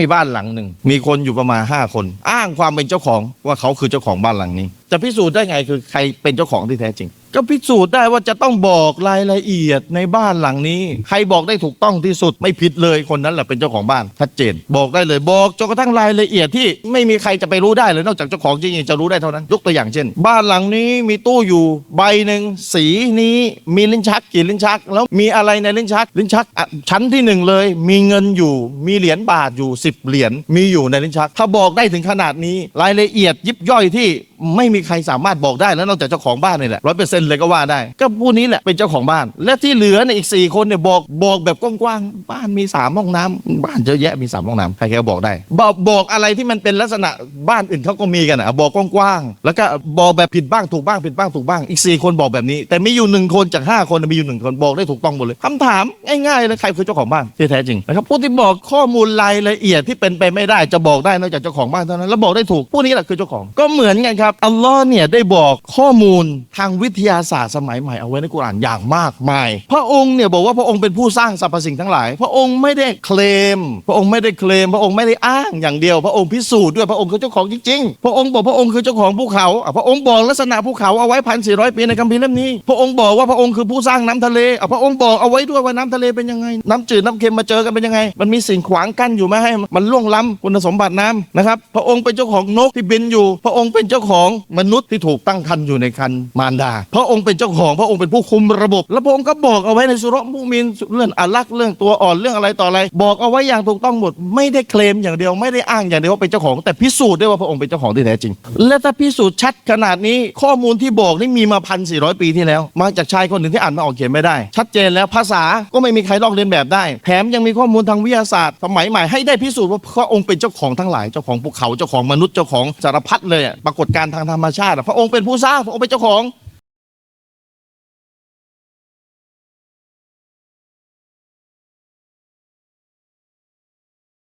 มีบ้านหลังหนึ่งมีคนอยู่ประมาณ 5 คน อ้างความเป็นเจ้าของว่าเขาคือเจ้าของบ้านหลังนี้ จะพิสูจน์ได้ไงคือใครเป็นเจ้าของที่แท้จริง ก็พิสูจน์ได้ว่าจะต้องบอกรายละเอียดในบ้านหลังนี้ ใครบอกได้ถูกต้องที่สุดไม่ผิดเลยคนนั้นแหละเป็นเจ้าของบ้านชัดเจน บอกได้เลยบอกจนกระทั่งรายละเอียดที่ไม่มีใครจะไปรู้ได้เลยนอกจากเจ้าของจริงๆจะรู้ได้เท่านั้นยกตัวอย่างเช่น บ้านหลังนี้มีตู้อยู่ใบหนึ่งสีนี้มีลิ้นชักกี่ลิ้นชัก แล้วมีอะไรในลิ้นชัก ลิ้นชักชั้นที่หนึ่งเลย มีเงินอยู่ มีเหรียญบาทอยู่ 10 เหรียญมีอยู่ในลิ้นชัก ถ้าบอกได้ถึงขนาดนี้รายละเอียดยิบย่อยที่ ไม่มีใครสามารถบอกได้แล้วนอกจากเจ้าของบ้านนี่แหละร้อยเปอร์เซ็นต์เลยก็ว่าได้ ก็ผู้นี้แหละเป็นเจ้าของบ้าน และที่เหลือเนี่ยอีกสี่คนเนี่ยบอกบอกแบบกว้างๆบ้านมีสามห้องน้ำบ้านเยอะแยะมีสามห้องน้ำใครๆก็บอกได้ บอกบอกอะไรที่มันเป็นลักษณะบ้านอื่นเขาก็มีกันอะบอกกว้างๆแล้วก็บอกแบบผิดบ้างถูกบ้างผิดบ้างถูกบ้างอีกสี่คนบอกแบบนี้ แต่มีอยู่หนึ่งคนจากห้าคนมีอยู่หนึ่งคนบอกได้ถูกต้องหมดเลยคำถามง่ายๆเลยใครคือเจ้าของบ้านที่แท้จริงนะครับผู้ที่บอกข้อมูลรายละเอียดที่เป็นไปไม่ได้จะบอกได้นอกจากเจ้าของบ้านเท่านั้นแล้วบอกได้ถูกผู้นี้แหละคือเจ้าของก็เหมือนกันครับอัลลอฮ์เนี่ยได้บอกข้อมูลทางวิทยาศาสตร์สมัยใหม่เอาไว้ในกุรอานอย่างมากมาย พระองค์เนี่ยบอกว่าพระองค์เป็นผู้สร้างสรรพสิ่งทั้งหลาย พระองค์ไม่ได้เคลม พระองค์ไม่ได้เคลม พระองค์ไม่ได้อ้างอย่างเดียว พระองค์พิสูจน์ด้วยพระองค์คือเจ้าของจริงๆ พระองค์บอกพระองค์คือเจ้าของภูเขา พระองค์บอกลักษณะภูเขาเอาไว้พันสี่ร้อยปีในคัมภีร์เล่มนี้ พระองค์บอกว่าพระองค์คือผู้สร้างน้ำทะเล พระองค์บอกเอาไว้ด้วยว่าน้ำทะเลเป็นยังไง น้ำจืดน้ำเค็มมาเจอกันเป็นยังไง มันมีสิ่งขวางกั้นอยู่ไม่ให้ มันล่วงล้ำคุณสมบัติน้ำนะครับ พระองค์เป็นเจ้าของนกที่บินอยู่ พระองค์เป็นเจ้าของมนุษย์ที่ถูกตั้งครรภ์อยู่ในครรภ์มารดา พระองค์เป็นเจ้าของพระองค์เป็นผู้คุมระบบ แล้วพระองค์ก็บอกเอาไว้ในสุรมุมินเรื่องอัลักษ์เรื่องตัวอ่อนเรื่องอะไรต่ออะไร บอกเอาไว้อย่างถูกต้องหมด ไม่ได้เคลมอย่างเดียวไม่ได้อ้างอย่างเดียวว่าเป็นเจ้าของ แต่พิสูจน์ได้ว่าพระองค์เป็นเจ้าของที่แท้จริง และถ้าพิสูจน์ชัดขนาดนี้ข้อมูลที่บอกนี่มีมาพันสี่ร้อยปีที่แล้ว มาจากชายคนหนึ่งที่อ่านม่ออกเขียนไม่ได้ ชัดเจนแล้วภาษาก็ไม่มีใครลอกเลียนแบบได้ แถมยังมีข้อมูลทางวิทยาศาสตร์ สมัยใหม่ให้ได้พิสูจน์ว่าพระองค์เป็นเจ้าของทั้งหลายเจ้าของภูเขาเจ้าของมนุษย์เจ้าของสารพัดเลยปรากฏการการทางธรรมชาติอะพระองค์เป็นผู้สร้างพระองค์เป็นเจ้าของ